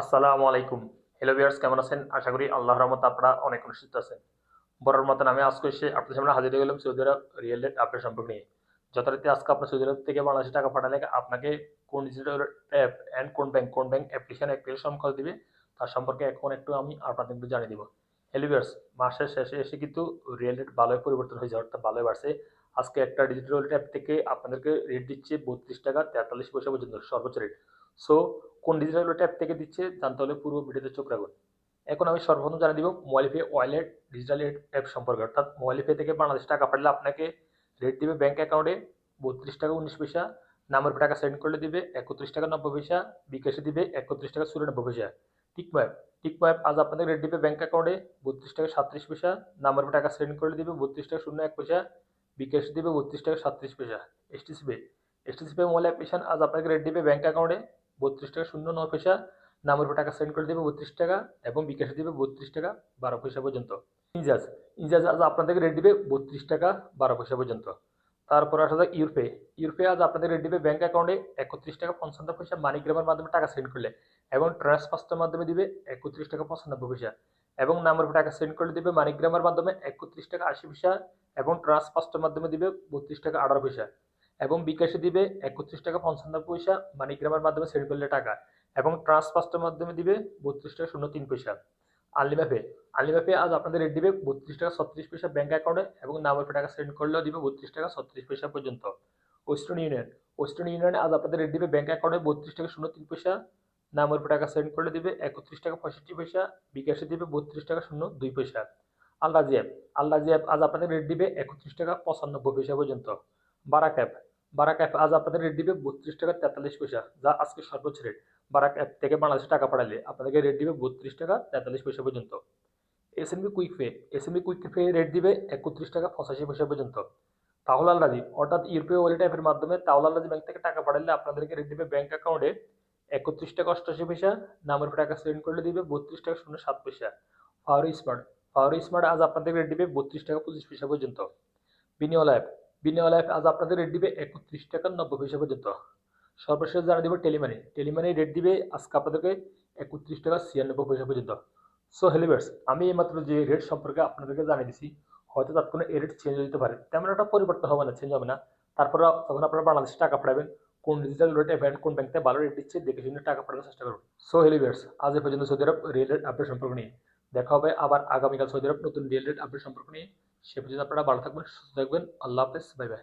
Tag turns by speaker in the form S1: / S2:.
S1: আসসালামু আলাইকুম। Hello viewers কেমন আছেন? আশা করি আল্লাহ রহমত আপনারা অনেক অনুষ্ঠিত আছেন। বড়র মতন আমি আজকে এসে আপনার সামনে হাজির হয়ে গেলাম Saudi Arab riyal rate update সম্পর্কে নিয়ে। যথারীতি আজকে আপনার সৌদি আরব থেকে বাংলাদেশে টাকা পাঠালে আপনাকে কোন ডিজিটাল অ্যাপ অ্যান্ড কোন ব্যাংক কোন ব্যাংক অ্যাপ্লিকেশন অ্যাপ্লিকেশন কল দিবে, তার সম্পর্কে এখন একটু আমি আপনাদের জানিয়ে দিব। হ্যালো ভিউয়ার্স মাসের শেষে এসে কিন্তু রিয়েল রেট ভালোই পরিবর্তন হয়েছে, অর্থাৎ ভালোই বাড়ছে। আজকে একটা ডিজিটাল অ্যাপ থেকে আপনাদেরকে রেট দিচ্ছে বত্রিশ টাকা তেতাল্লিশ পয়সা পর্যন্ত, সর্বোচ্চ রেট সো কোন ডিজিটাল অ্যাপ থেকে দিচ্ছে জানতে হলে পুরো ভিডিওতে চোখ রাখুন। এখন আমি সর্বপ্রথম জানিয়ে দিব mobile pay wallet digital app সম্পর্কে, অর্থাৎ মোবাইল পে থেকে বাংলাদেশ টাকা পাঠালে আপনাকে রেট দিবে ব্যাঙ্ক অ্যাকাউন্টে বত্রিশ টাকা উনিশ পয়সা নাম্বার টাকা সেন্ড করলে দিবে একত্রিশ টাকা নব্বই পয়সা, বিকাশে দিবে একত্রিশ টাকা চুরানব্বই পয়সা। টিক ম্যাপ টিক ম্যাপ আজ আপনাদের রেট দিবে ব্যাঙ্ক অ্যাকাউন্টে বত্রিশ টাকা সাতত্রিশ পয়সা নাম্বার টাকা সেন্ড করে দিবে, বত্রিশ টাকা শূন্য এক পয়সা, বিকাশ দিবে বত্রিশ টাকা সাতত্রিশ পয়সা STC pay STC pay mobile application আজ আপনাকে রেট দিবে ব্যাঙ্ক অ্যাকাউন্টে বত্রিশ টাকা শূন্য নয় পয়সা নামের উপর টাকা সেন্ড করে দেবে বত্রিশ টাকা এবং বিকাশে দেবে বত্রিশ টাকা বারো পয়সা পর্যন্ত। ইনজাজ ইনজাজ আজ আপনাদেরকে রেট দিবে বত্রিশ টাকা বারো পয়সা পর্যন্ত। তারপর আসা যাক ইউরপে। ইউরপে আজ আপনাদের দিবে ব্যাঙ্ক অ্যাকাউন্টে একত্রিশ টাকা পঞ্চান্ন পয়সা মানিগ্রামের মাধ্যমে টাকা সেন্ড করলে এবং ট্রান্সফার্সের মাধ্যমে দিবে একত্রিশ টাকা পঁচানব্বই পয়সা এবং নাম্বার টাকা সেন্ড করে দিবে মানিগ্রামের মাধ্যমে একত্রিশ টাকা আশি পয়সা এবং ট্রান্সফার্সের মাধ্যমে দিবে বত্রিশ টাকা আঠারো পয়সা এবং বিকাশে দিবে একত্রিশ টাকা পঞ্চান্ন পয়সা মানিগ্রামের মাধ্যমে সেন্ড করলে টাকা এবং ট্রান্সফার্সের মাধ্যমে দিবে বত্রিশ টাকা শূন্য তিন পয়সা। আনলিমাপে আনলিমাপে আজ আপনাদের রেট দিবে বত্রিশ টাকা ছত্রিশ পয়সা ব্যাঙ্ক অ্যাকাউন্টে এবং নামের টাকা সেন্ড করলেও দিবে বত্রিশ টাকা ছত্রিশ পয়সা পর্যন্ত। ওয়েস্টার্ন ইউনিয়ন ওয়েস্টার্ন ইউনিয়নে আজ আপনাদের রেট দিবে ব্যাঙ্ক অ্যাকাউন্টে বত্রিশ টাকা শূন্য তিন পয়সা নামের টাকা সেন্ড করলে দিবে একত্রিশ টাকা পঁয়ষট্টি পয়সা, বিকাশে দিবে বত্রিশ টাকা শূন্য দুই পয়সা। আল্লাহ অ্যাপ আল্লাহ অ্যাপ আজ আপনাদের রেট দিবে একত্রিশ টাকা পঁচানব্বই পয়সা পর্যন্ত। বারাক অ্যাপ বারাক অ্যাপ আজ আপনাদের রেট দিবে বত্রিশ টাকা তেতাল্লিশ পয়সা, যা আজকে সর্বোচ্চ রেট বারাক অ্যাপ থেকে বাংলাদেশে টাকা পাঠালে আপনাদেরকে রেট দিবে বত্রিশ টাকা তেতাল্লিশ পয়সা পর্যন্ত। S N B quick pay S N B quick pay rate দিবে একত্রিশ টাকা পঁচাশি পয়সা পর্যন্ত। তাহলে আল্লাদি অর্থাৎ ইউরোপীয় ওয়ালেট অ্যাপের মাধ্যমে তাহলে আল্লাদি ব্যাংক থেকে টাকা পাঠালে আপনাদেরকে রেট দিবে ব্যাংক অ্যাকাউন্টে একত্রিশ টাকা অষ্টাশি পয়সা নামের টাকা সেন্ড করলে দিবে বত্রিশ টাকা শূন্য সাত পয়সা। ফাওয়ার স্মার্ট ফাওয়ার স্মার্ট আজ আপনাদের রেট দিবে বত্রিশ টাকা পঁচিশ পয়সা পর্যন্ত। বিনিয়োগ অ্যাপ বিনিয়োগ অ্যাপ আজ আপনাদের রেট দিবে একত্রিশ টাকা নব্বই পয়সা পর্যন্ত। সর্বশেষ জানা দিব টেলিমানি। টেলিমানি রেট দিবে আজকে আপনাদেরকে একত্রিশ টাকা ছিয়ানব্বই পয়সা পর্যন্ত। সো হেলিভার্স আমি এইমাত্র যে রেট সম্পর্কে আপনাদেরকে জানিয়ে দিছি, হয়তো তার কোনো রেট চেঞ্জ হতে পারে। তেমন একটা পরিবর্তন হবে না চেঞ্জ হবে না। তারপর তখন আপনারা বাংলাদেশে টাকা পাঠাবেন, কোন ডিজিটাল রেট ব্যাংক কোন ব্যাংকে ভালো রেট দিচ্ছে, দেখে শুনে টাকা পাঠানোর চেষ্টা করুন। সো হেলিভার্স আজ এ পর্যন্ত Saudi Arab riyal rate update সম্পর্ক নিয়ে। দেখা হবে আবার আগামীকাল সৌদি আরব নতুন রিয়েল রেট আপডেট সম্পর্ক নিয়ে। সে পর্যন্ত আপনারা ভালো থাকবেন, সুস্থ থাকবেন। আল্লাহ হাফেজ বাই বাই